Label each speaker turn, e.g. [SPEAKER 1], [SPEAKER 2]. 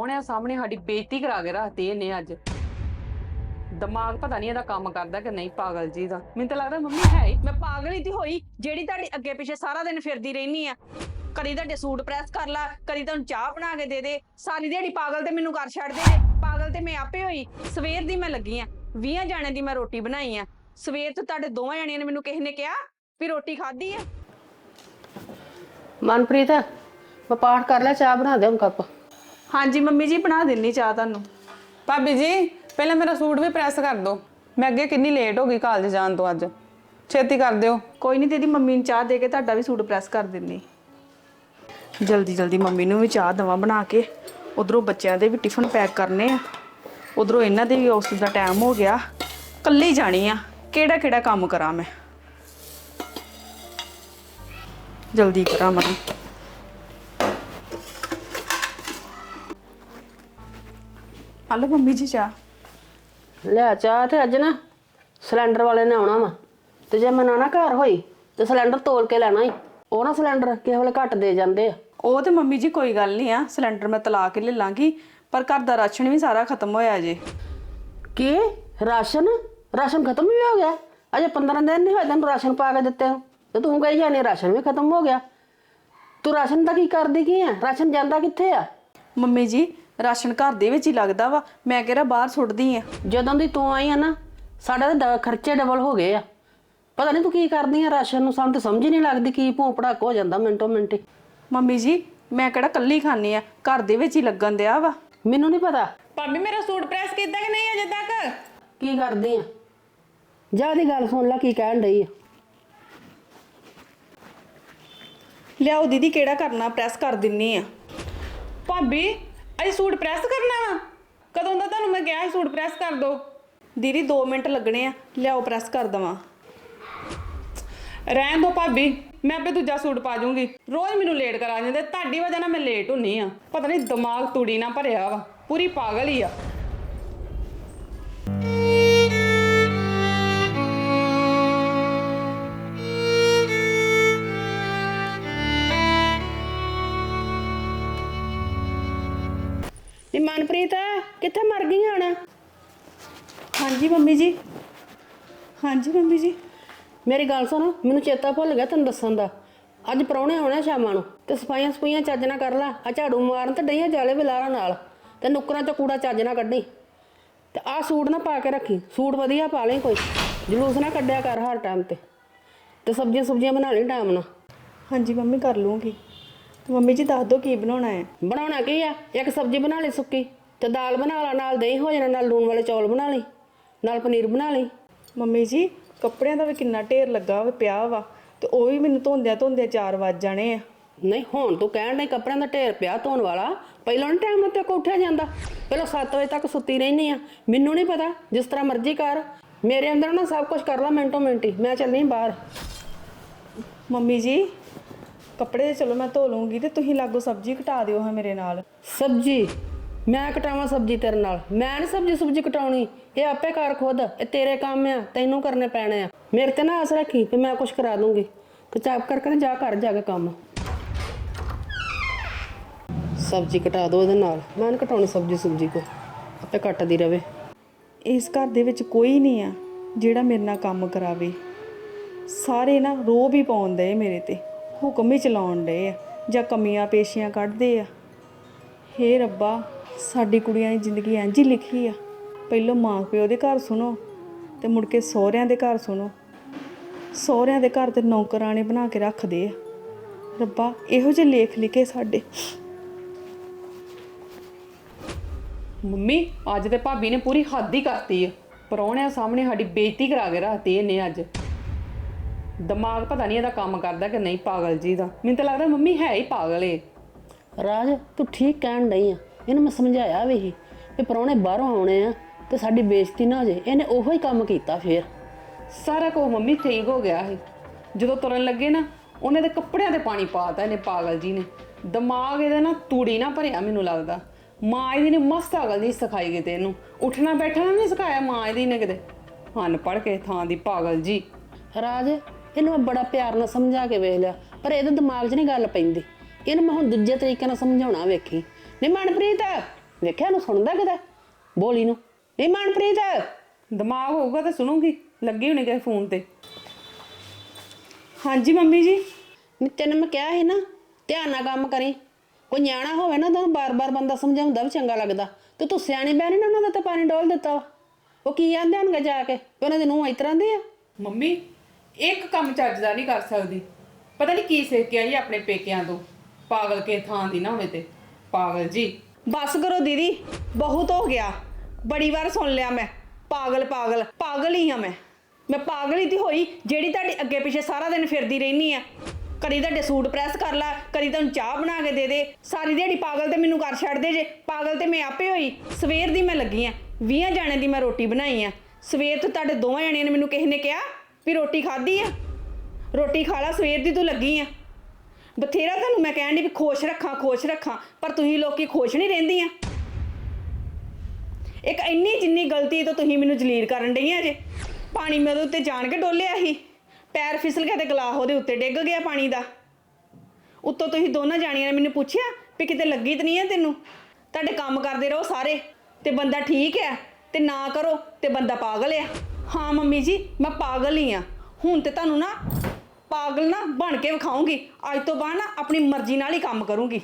[SPEAKER 1] ਉਹਨੇ ਸਾਹਮਣੇ ਸਾਡੀ ਬੇਇੱਜ਼ਤੀ ਕਰਾ ਕੇ ਰੱਖਤੀ ਇਹਨੇ ਅੱਜ। ਦਿਮਾਗ ਪਤਾ ਨਹੀਂ ਇਹਦਾ ਕੰਮ ਕਰਦਾ ਕਿ ਨਹੀਂ ਪਾਗਲ ਜੀ ਦਾ। ਮੈਨੂੰ ਤਾਂ ਲੱਗਦਾ ਮੰਮੀ ਹੈ ਹੀ।
[SPEAKER 2] ਮੈਂ ਪਾਗਲ ਹੀ ਤੇ ਹੋਈ, ਜਿਹੜੀ ਤੁਹਾਡੇ ਅੱਗੇ ਪਿੱਛੇ ਸਾਰਾ ਦਿਨ ਫਿਰਦੀ ਰਹਿਨੀ ਆ। ਕਦੀ ਤੁਹਾਡੇ ਸੂਟ ਪ੍ਰੈਸ ਕਰ ਲਾ, ਕਦੀ ਤੁਹਾਨੂੰ ਚਾਹ ਬਣਾ ਕੇ ਦੇ ਦੇ। ਸਾਰੀ ਦਿਹਾੜੀ ਪਾਗਲ ਤੇ ਮੈਨੂੰ ਕਰ ਛੱਡਦੇ ਨੇ। ਪਾਗਲ ਤੇ ਮੈਂ ਆਪੇ ਹੋਈ। ਸਵੇਰ ਦੀ ਮੈਂ ਲੱਗੀ ਆ। 20 ਜਾਣਿਆਂ ਦੀ ਮੈਂ ਰੋਟੀ ਬਣਾਈ ਆ। ਸਵੇਰ ਤੋਂ ਤੁਹਾਡੇ ਦੋਵਾਂ ਜਣਿਆਂ ਨੇ ਮੈਨੂੰ ਕਿਸੇ ਨੇ ਕਿਹਾ ਵੀ ਰੋਟੀ ਖਾਧੀ ਆ?
[SPEAKER 3] ਮਨਪ੍ਰੀਤ, ਮੈਂ ਪਾਠ ਕਰ ਲੈ ਚਾਹ ਬਣਾ ਦੇ ਹੁਣ ਕੱਪ।
[SPEAKER 2] ਹਾਂਜੀ ਮੰਮੀ ਜੀ ਬਣਾ ਦਿੰਨੀ ਚਾਹ ਤੁਹਾਨੂੰ।
[SPEAKER 4] ਭਾਬੀ ਜੀ ਪਹਿਲਾਂ ਮੇਰਾ ਸੂਟ ਵੀ ਪ੍ਰੈਸ ਕਰ ਦਿਓ। ਮੈਂ ਅੱਗੇ ਕਿੰਨੀ ਲੇਟ ਹੋ ਗਈ ਕਾਲਜ ਜਾਣ ਤੋਂ ਅੱਜ। ਛੇਤੀ ਕਰ ਦਿਓ।
[SPEAKER 2] ਕੋਈ ਨਹੀਂ ਦੀਦੀ ਮੰਮੀ ਨੂੰ ਚਾਹ ਦੇ ਕੇ ਤੁਹਾਡਾ ਵੀ ਸੂਟ ਪ੍ਰੈਸ ਕਰ ਦਿੰਨੀ। ਜਲਦੀ ਜਲਦੀ ਮੰਮੀ ਨੂੰ ਵੀ ਚਾਹ ਦਵਾ ਬਣਾ ਕੇ। ਉਧਰੋਂ ਬੱਚਿਆਂ ਦੇ ਵੀ ਟਿਫਨ ਪੈਕ ਕਰਨੇ ਆ। ਉਧਰੋਂ ਇਹਨਾਂ ਦੇ ਵੀ ਆਫਿਸ ਦਾ ਟਾਈਮ ਹੋ ਗਿਆ। ਕੱਲੀ ਜਾਣੀ ਆ। ਕਿਹੜਾ ਕਿਹੜਾ ਕੰਮ ਕਰਾਂ ਮੈਂ? ਜਲਦੀ ਕਰਾਂ ਮੈਂ ਹਲੋ ਮੰਮੀ ਜੀ ਚਾਹ।
[SPEAKER 3] ਲਿਆ ਚਾਹ ਤੇ ਅੱਜ ਨਾ ਸਿਲੰਡਰ ਵਾਲੇ ਨੇ ਆਉਣਾ ਵਾ। ਤੇ ਜੇ ਮੈਂ ਨਾ ਨਾ ਘਰ ਹੋਈ ਤੇ ਸਿਲੰਡਰ ਤੋਲ ਕੇ ਲੈਣਾ ਹੀ ਉਹ ਨਾ ਸਿਲੰਡਰ ਕਿਸੇ ਵੇਲੇ ਘੱਟ ਦੇ ਜਾਂਦੇ ਆ।
[SPEAKER 2] ਉਹ ਤੇ ਮੰਮੀ ਜੀ ਕੋਈ ਗੱਲ ਨਹੀਂ ਆ ਸਿਲੰਡਰ ਮੈਂ ਤਲਾ ਕੇ ਲੈ ਲਾਂਗੀ ਪਰ ਘਰ ਦਾ ਰਾਸ਼ਨ ਵੀ ਸਾਰਾ ਖਤਮ ਹੋਇਆ ਜੇ।
[SPEAKER 3] ਕੀ? ਰਾਸ਼ਨ? ਰਾਸ਼ਨ ਖਤਮ ਵੀ ਹੋ ਗਿਆ? ਅਜੇ 15 ਦਿਨ ਨਹੀਂ ਹੋਏ ਤੈਨੂੰ ਰਾਸ਼ਨ ਪਾ ਕੇ ਦਿੱਤੇ ਨੂੰ। ਤੇ ਤੂੰ ਕਹੀ ਜਾਨੀ ਰਾਸ਼ਨ ਵੀ ਖਤਮ ਹੋ ਗਿਆ। ਤੂੰ ਰਾਸ਼ਨ ਦਾ ਕੀ ਕਰਦੀ ਕੀ ਆ? ਰਾਸ਼ਨ ਜਾਂਦਾ ਕਿੱਥੇ ਆ?
[SPEAKER 2] ਮੰਮੀ ਜੀ ਰਾਸ਼ਨ ਘਰ ਦੇ ਵਿੱਚ ਹੀ ਲੱਗਦਾ ਵਾ। ਮੈਂ ਕਿਹੜਾ ਬਾਹਰ ਸੁੱਟਦੀ ਆ।
[SPEAKER 3] ਜਦੋਂ ਦੀ ਤੂੰ ਆਈ ਆ ਨਾ ਸਾਡੇ ਤਾਂ ਡ- ਖਰਚੇ ਡਬਲ ਹੋ ਗਏ ਆ। ਪਤਾ ਨਹੀਂ ਤੂੰ ਕੀ ਕਰਦੀ ਆ ਰਾਸ਼ਨ ਨੂੰ ਸਾਨੂੰ ਤਾਂ ਸਮਝ ਹੀ ਨਹੀਂ ਲੱਗਦੀ ਕੀ ਭੂੰ ਭੜਾਕ ਹੋ ਜਾਂਦਾ ਮਿੰਟੋ ਮਿੰਟ ਹੀ।
[SPEAKER 2] ਮੰਮੀ ਜੀ ਮੈਂ ਕਿਹੜਾ ਕੱਲੀ ਖਾਣੀ ਆ ਘਰ ਦੇ ਵਿੱਚ ਹੀ ਲੱਗਣ ਦਿਆ ਵਾ।
[SPEAKER 3] ਮੈਨੂੰ ਨਹੀਂ ਪਤਾ।
[SPEAKER 4] ਭਾਬੀ ਮੇਰਾ ਸੂਟ ਪ੍ਰੈਸ ਕੀਤਾ ਕਿ ਨਹੀਂ ਅਜੇ ਤੱਕ?
[SPEAKER 3] ਕੀ ਕਰਦੀ ਆ? ਜਾ ਦੀ ਗੱਲ ਸੁਣ ਲੈ ਕੀ ਕਹਿਣ ਡਈ ਆ।
[SPEAKER 2] ਲਿਆਓ ਦੀਦੀ ਕਿਹੜਾ ਕਰਨਾ ਪ੍ਰੈਸ ਕਰ ਦਿੰਨੀ ਆ।
[SPEAKER 4] ਭਾਬੀ ਅਜੇ ਸੂਟ ਪ੍ਰੈਸ ਕਰਨਾ ਵਾ? ਕਦੋਂ ਦਾ ਤੁਹਾਨੂੰ ਮੈਂ ਕਿਹਾ ਸੀ ਸੂਟ ਪ੍ਰੈਸ ਕਰ ਦੋ?
[SPEAKER 2] ਦੀਦੀ 2 ਮਿੰਟ ਲੱਗਣੇ ਆ। ਲਿਆਓ, ਪ੍ਰੈਸ ਕਰ ਦਵਾਂ।
[SPEAKER 4] ਰਹਿਣ ਦੋ ਭਾਬੀ, ਮੈਂ ਆਪੇ ਦੂਜਾ ਸੂਟ ਪਾ ਜੂੰਗੀ। ਰੋਜ਼ ਮੈਨੂੰ ਲੇਟ ਕਰਾ ਜਾਂਦੇ ਤੁਹਾਡੀ ਵਜ੍ਹਾ ਨਾਲ ਮੈਂ ਲੇਟ ਹੁੰਨੀ ਆ। ਪਤਾ ਨਹੀਂ ਦਿਮਾਗ ਤੂੜੀ ਨਾ ਭਰਿਆ ਵਾ, ਪੂਰੀ ਪਾਗਲ ਹੀ ਆ।
[SPEAKER 3] ਮਨਪ੍ਰੀਤ ਕਿੱਥੇ ਮਰ ਗਈ ਹੁਣ?
[SPEAKER 2] ਹਾਂਜੀ ਮੰਮੀ ਜੀ। ਹਾਂਜੀ ਮੰਮੀ ਜੀ।
[SPEAKER 3] ਮੇਰੀ ਗੱਲ ਸੁਣ ਮੈਨੂੰ ਚੇਤਾ ਭੁੱਲ ਗਿਆ ਤੈਨੂੰ ਦੱਸਣ ਦਾ। ਅੱਜ ਪ੍ਰਾਹੁਣੇ ਆਉਣਾ ਸ਼ਾਮਾਂ ਨੂੰ ਤੇ ਸਫਾਈਆਂ ਸਫਾਈਆਂ ਚੱਜ ਨਾਲ ਕਰ ਲੈ ਆ ਝਾੜੂ ਮਾਰਨ ਤੇ ਡਈਆਂ ਜਾਲੇ ਬਿਲਾਰਾਂ ਨਾਲ ਤੇ ਨੁੱਕਰਾਂ ਚ ਕੂੜਾ ਚੱਜ ਨਾਲ ਕੱਢੀ। ਤੇ ਆਹ ਸੂਟ ਨਾ ਪਾ ਕੇ ਰੱਖੀ ਸੂਟ ਵਧੀਆ ਪਾ ਲਈ ਕੋਈ ਜਲੂਸ ਨਾ ਕੱਢਿਆ ਕਰ ਹਰ ਟਾਈਮ ਤੇ ਤੇ ਸਬਜ਼ੀਆਂ ਸੁਬਜ਼ੀਆਂ ਬਣਾ ਲਈ ਟਾਈਮ ਨਾਲ।
[SPEAKER 2] ਹਾਂਜੀ ਮੰਮੀ ਕਰ ਲੂੰਗੀ। ਤੇ ਮੰਮੀ ਜੀ ਦੱਸ ਦਿਓ ਕੀ ਬਣਾਉਣਾ ਹੈ?
[SPEAKER 3] ਬਣਾਉਣਾ ਕੀ ਆ? ਇੱਕ ਸਬਜ਼ੀ ਬਣਾ ਲਈ ਸੁੱਕੀ ਤੇ ਦਾਲ ਬਣਾ ਲਾ ਨਾਲ ਦਹੀਂ ਹੋ ਜਾਣਾ ਨਾਲ ਲੂਣ ਵਾਲੇ ਚੌਲ ਬਣਾ ਲਈ ਨਾਲ ਪਨੀਰ ਬਣਾ ਲਈ।
[SPEAKER 2] ਮੰਮੀ ਜੀ ਕੱਪੜਿਆਂ ਦਾ ਵੀ ਕਿੰਨਾ ਢੇਰ ਲੱਗਾ ਵਾ ਪਿਆ ਵਾ ਤੇ ਉਹ ਵੀ ਮੈਨੂੰ ਧੋਂਦਿਆਂ ਧੋਂਦਿਆਂ 4 ਵੱਜ ਜਾਣੇ ਆ।
[SPEAKER 3] ਨਹੀਂ ਹੁਣ ਤੂੰ ਕਹਿਣ ਡਈ ਕੱਪੜਿਆਂ ਦਾ ਢੇਰ ਪਿਆ ਧੋਣ ਵਾਲਾ ਪਹਿਲਾਂ ਨਹੀਂ ਟਾਈਮ ਤੇ ਕੋ ਉੱਠਿਆ ਜਾਂਦਾ। ਪਹਿਲਾਂ 7 ਵਜੇ ਤੱਕ ਸੁੱਤੀ ਰਹਿਨੀ ਆ। ਮੈਨੂੰ ਨਹੀਂ ਪਤਾ ਜਿਸ ਤਰ੍ਹਾਂ ਮਰਜ਼ੀ ਕਰ। ਮੇਰੇ ਅੰਦਰ ਨਾ ਸਭ ਕੁਝ ਕਰ ਲਾ ਮਿੰਟੋ ਮਿੰਟ ਮੈਂ ਚੱਲੀ ਬਾਹਰ।
[SPEAKER 2] ਮੰਮੀ ਜੀ ਕੱਪੜੇ ਤੇ ਚਲੋ ਮੈਂ ਧੋ ਲੂੰਗੀ ਤੇ ਤੁਸੀਂ ਲਾਗੋ ਸਬਜ਼ੀ ਕਟਾ ਦਿਓ ਹਾਂ ਮੇਰੇ ਨਾਲ।
[SPEAKER 3] ਸਬਜੀ? ਮੈਂ ਕਟਾਵਾਂ ਸਬਜੀ ਤੇਰੇ ਨਾਲ। ਮੈਂ ਨਹੀਂ ਸਬਜੀ ਸੁਬਜੀ ਕਟਾਉਣੀ। ਇਹ ਆਪੇ ਕਰ ਖੁਦ। ਇਹ ਤੇਰੇ ਕੰਮ ਆ ਤੈਨੂੰ ਕਰਨੇ ਪੈਣੇ ਆ। ਮੇਰੇ ਤੇ ਨਾ ਆਸ ਰੱਖੀ ਤੇ ਮੈਂ ਕੁਝ ਕਰਾ ਦੂੰਗੀ। ਤੇ ਚਾਪ ਕਰਕੇ ਤੇ ਜਾ ਘਰ ਜਾ ਕੇ ਕੰਮ। ਸਬਜੀ ਕਟਾ ਦੋ ਇਹਦੇ ਨਾਲ। ਮੈਂ ਨਹੀਂ ਕਟਾਉਣੀ ਸਬਜੀ ਸੁਬਜੀ ਕੋ ਆਪੇ ਕੱਟਦੀ ਰਵੇ।
[SPEAKER 2] ਇਸ ਘਰ ਦੇ ਵਿੱਚ ਕੋਈ ਨਹੀਂ ਆ ਜਿਹੜਾ ਮੇਰੇ ਨਾਲ ਕੰਮ ਕਰਾਵੇ। ਸਾਰੇ ਨਾ ਰੋਬ ਹੀ ਪਾਉਂਦੇ ਮੇਰੇ ਤੇ। ਹੁਕਮ ਹੀ ਚਲਾਉਣ ਡਏ ਆ, ਜਾਂ ਕਮੀਆਂ ਪੇਸ਼ੀਆਂ ਕੱਢਦੇ ਆ। ਹੇ ਰੱਬਾ, ਸਾਡੀ ਕੁੜੀਆਂ ਦੀ ਜ਼ਿੰਦਗੀ ਇੰਝ ਹੀ ਲਿਖੀ ਆ। ਪਹਿਲੋਂ ਮਾਂ ਪਿਓ ਦੇ ਘਰ ਸੁਣੋ, ਤੇ ਮੁੜ ਕੇ ਸਹੁਰਿਆਂ ਦੇ ਘਰ ਸੁਣੋ। ਸਹੁਰਿਆਂ ਦੇ ਘਰ ਤੇ ਨੌਕਰਾਣੇ ਬਣਾ ਕੇ ਰੱਖਦੇ ਆ। ਰੱਬਾ, ਇਹੋ ਜਿਹੇ ਲੇਖ ਲਿਖੇ ਸਾਡੇ।
[SPEAKER 1] ਮੰਮੀ, ਅੱਜ ਤੇ ਭਾਬੀ ਨੇ ਪੂਰੀ ਹੱਦ ਹੀ ਕਰਤੀ ਆ। ਪਰੌਣਿਆਂ ਸਾਹਮਣੇ ਸਾਡੀ ਬੇਇੱਜ਼ਤੀ ਕਰਾ ਕੇ ਰੱਖਤੀ ਇਹਨੇ ਅੱਜ। ਦਿਮਾਗ ਪਤਾ ਨਹੀਂ ਇਹਦਾ ਕੰਮ ਕਰਦਾ ਕਿ ਨਹੀਂ ਪਾਗਲ ਜੀ ਦਾ। ਮੈਨੂੰ ਤਾਂ ਲੱਗਦਾ ਮੰਮੀ ਹੈ ਹੀ ਪਾਗਲ ਏ।
[SPEAKER 3] ਰਾਜ ਤੂੰ ਠੀਕ ਕਹਿਣ ਡਈ ਆ। ਇਹਨੂੰ ਮੈਂ ਸਮਝਾਇਆ ਵੀ ਸੀ ਵੀ ਪਰੌਣੇ ਬਾਹਰੋਂ ਆਉਣੇ ਆ ਤੇ ਸਾਡੀ ਬੇਇੱਜ਼ਤੀ ਨਾ ਹੋ ਜੇ। ਇਹਨੇ ਉਹੋ ਹੀ ਕੰਮ ਕੀਤਾ ਫੇਰ।
[SPEAKER 1] ਸਾਰਾ ਕੁਝ ਮੰਮੀ ਠੀਕ ਹੋ ਗਿਆ ਸੀ। ਜਦੋਂ ਤੁਰਨ ਲੱਗੇ ਨਾ ਉਹਨੇ ਦੇ ਕੱਪੜਿਆਂ ਤੇ ਪਾਣੀ ਪਾਤਾ ਇਹਨੇ ਪਾਗਲ ਜੀ ਨੇ। ਦਿਮਾਗ ਇਹਦਾ ਨਾ ਤੂੜੀ ਨਾ ਭਰਿਆ ਮੈਨੂੰ ਲੱਗਦਾ। ਮਾਂ ਇਹਦੀ ਨੇ ਮਸਤ ਅਗਲ ਜੀ ਸਿਖਾਈ ਕਿਤੇ ਇਹਨੂੰ। ਉੱਠਣਾ ਬੈਠਣਾ ਨਹੀਂ ਸਿਖਾਇਆ ਮਾਂ ਇਹਦੀ ਨੇ ਕਿਤੇ। ਹੰਨ ਪੜ ਕੇ ਥਾਂ ਦੀ ਪਾਗਲ ਜੀ।
[SPEAKER 3] ਰਾਜ ਇਹਨੂੰ ਮੈਂ ਬੜਾ ਪਿਆਰ ਨਾਲ ਸਮਝਾ ਕੇ ਵੇਖ ਲਿਆ ਪਰ ਇਹਦੇ ਦਿਮਾਗ 'ਚ ਨਹੀਂ ਗੱਲ ਪੈਂਦੀ। ਇਹਨੂੰ ਮੈਂ ਹੁਣ ਦੂਜੇ ਤਰੀਕੇ ਨਾਲ ਸਮਝਾਉਣਾ ਵੇਖੀ। ਨਹੀਂ ਮਨਪ੍ਰੀਤ ਵੇਖਿਆ ਨੂੰ ਸੁਣਦਾ ਕਿਤੇ? ਬੋਲੀ ਨੂੰ। ਨਹੀਂ ਮਨਪ੍ਰੀਤ।
[SPEAKER 4] ਦਿਮਾਗ ਹੋਊਗਾ ਤਾਂ ਸੁਣੂਗੀ ਲੱਗੀ ਹੋਣੀ ਕਿਸੇ ਫੋਨ ਤੇ।
[SPEAKER 2] ਹਾਂਜੀ ਮੰਮੀ ਜੀ।
[SPEAKER 3] ਨੀ ਤੈਨੂੰ ਮੈਂ ਕਿਹਾ ਸੀ ਨਾ ਧਿਆਨ ਨਾਲ ਕੰਮ ਕਰੀ। ਕੋਈ ਨਿਆਣਾ ਹੋਵੇ ਨਾ ਤਾਂ ਬਾਰ-ਬਾਰ ਬੰਦਾ ਸਮਝਾਉਂਦਾ ਵੀ ਚੰਗਾ ਲੱਗਦਾ। ਤੇ ਤੂੰ ਸਿਆਣੀ ਬਹਿਣੀ ਨਾ ਉਹਨਾਂ ਦਾ ਤਾਂ ਪਾਣੀ ਡੋਲ ਦਿੱਤਾ। ਉਹ ਕੀ ਆਂਦੇ ਹੋਣਗੇ ਜਾ ਕੇ? ਉਹਨਾਂ ਦੇ ਨੂੰ ਇਸ ਤਰ੍ਹਾਂ ਦੇ ਆ?
[SPEAKER 4] ਮੰਮੀ ਇੱਕ ਕੰਮ ਚੱਜ ਦਾ ਨਹੀਂ ਕਰ ਸਕਦੀ। ਪਤਾ ਨਹੀਂ ਕੀ ਸਿੱਖ ਕੇ ਆਈ ਆਪਣੇ ਪੇਕਿਆਂ ਤੋਂ। ਪਾਗਲ ਕੇ ਥਾਂ ਦੀ ਨਾ ਹੋਵੇ ਤੇ। ਪਾਗਲ ਜੀ।
[SPEAKER 2] ਬਸ ਕਰੋ ਦੀਦੀ, ਬਹੁਤ ਹੋ ਗਿਆ। ਬੜੀ ਵਾਰ ਸੁਣ ਲਿਆ ਮੈਂ। ਪਾਗਲ ਪਾਗਲ ਪਾਗਲ ਹੀ ਹਾਂ ਮੈਂ। ਮੈਂ ਪਾਗਲ ਹੀ ਤੇ ਹੋਈ, ਜਿਹੜੀ ਤੁਹਾਡੇ ਅੱਗੇ ਪਿੱਛੇ ਸਾਰਾ ਦਿਨ ਫਿਰਦੀ ਰਹਿਨੀ ਆ। ਕਦੀ ਤੁਹਾਡੇ ਸੂਟ ਪ੍ਰੈਸ ਕਰ ਲਾ, ਕਦੀ ਤੁਹਾਨੂੰ ਚਾਹ ਬਣਾ ਕੇ ਦੇ ਦੇ। ਸਾਰੀ ਦਿਹਾੜੀ ਪਾਗਲ ਤੇ ਮੈਨੂੰ ਕਰ ਛੱਡਦੇ ਜੇ। ਪਾਗਲ ਤੇ ਮੈਂ ਆਪੇ ਹੋਈ। ਸਵੇਰ ਦੀ ਮੈਂ ਲੱਗੀ ਆ। 20 ਜਾਣੇ ਦੀ ਮੈਂ ਰੋਟੀ ਬਣਾਈ ਆ। ਸਵੇਰ ਤੋਂ ਤੁਹਾਡੇ ਦੋਵਾਂ ਜਣਿਆਂ ਨੇ ਮੈਨੂੰ ਕਿਸੇ ਨੇ ਕਿਹਾ ਵੀ ਰੋਟੀ ਖਾਧੀ ਆ? ਰੋਟੀ ਖਾ ਲਾ, ਸਵੇਰ ਦੀ ਤੂੰ ਲੱਗੀ ਆ। ਬਥੇਰਾ ਤੁਹਾਨੂੰ ਮੈਂ ਕਹਿਣ ਦੀ ਵੀ ਖੁਸ਼ ਰੱਖਾਂ ਖੁਸ਼ ਰੱਖਾਂ, ਪਰ ਤੁਸੀਂ ਲੋਕੀ ਖੁਸ਼ ਨਹੀਂ ਰਹਿੰਦੀਆਂ ਇੱਕ ਇੰਨੀ ਜਿੰਨੀ ਗਲਤੀ ਤੋਂ ਤੁਸੀਂ ਮੈਨੂੰ ਜਲੀਲ ਕਰਨ ਡਈਆਂ ਜੇ। ਪਾਣੀ ਮੈਂ ਉਹਦੇ ਉੱਤੇ ਜਾਣ ਕੇ ਡੋਲਿਆ ਸੀ। ਪੈਰ ਫਿਸਲ ਗਿਆ ਤੇ ਗਲਾਹ ਉਹਦੇ ਉੱਤੇ ਡਿੱਗ ਗਿਆ ਪਾਣੀ ਦਾ। ਉੱਤੋਂ ਤੁਸੀਂ ਦੋਨਾਂ ਜਾਣੀਆਂ ਨੇ ਮੈਨੂੰ ਪੁੱਛਿਆ ਵੀ ਕਿਤੇ ਲੱਗੀ ਤਾਂ ਨਹੀਂ ਹੈ ਤੈਨੂੰ? ਤੁਹਾਡੇ ਕੰਮ ਕਰਦੇ ਰਹੋ ਸਾਰੇ, ਤੇ ਬੰਦਾ ਠੀਕ ਹੈ ਤੇ ਨਾ ਕਰੋ, ਤੇ ਬੰਦਾ ਪਾਗਲ ਆ। ਹਾਂ, ਮੰਮੀ ਜੀ, ਮੈਂ ਪਾਗਲ ਹੀ ਆ ਹੁਣ ਤੇ ਤੁਹਾਨੂੰ ਨਾ ਪਾਗਲ ਨਾ ਬਣ ਕੇ ਵਿਖਾਉਂਗੀ। ਅੱਜ ਤੋਂ ਬਾਅਦ ਨਾ ਆਪਣੀ ਮਰਜ਼ੀ ਨਾਲ ਹੀ ਕੰਮ ਕਰੂੰਗੀ।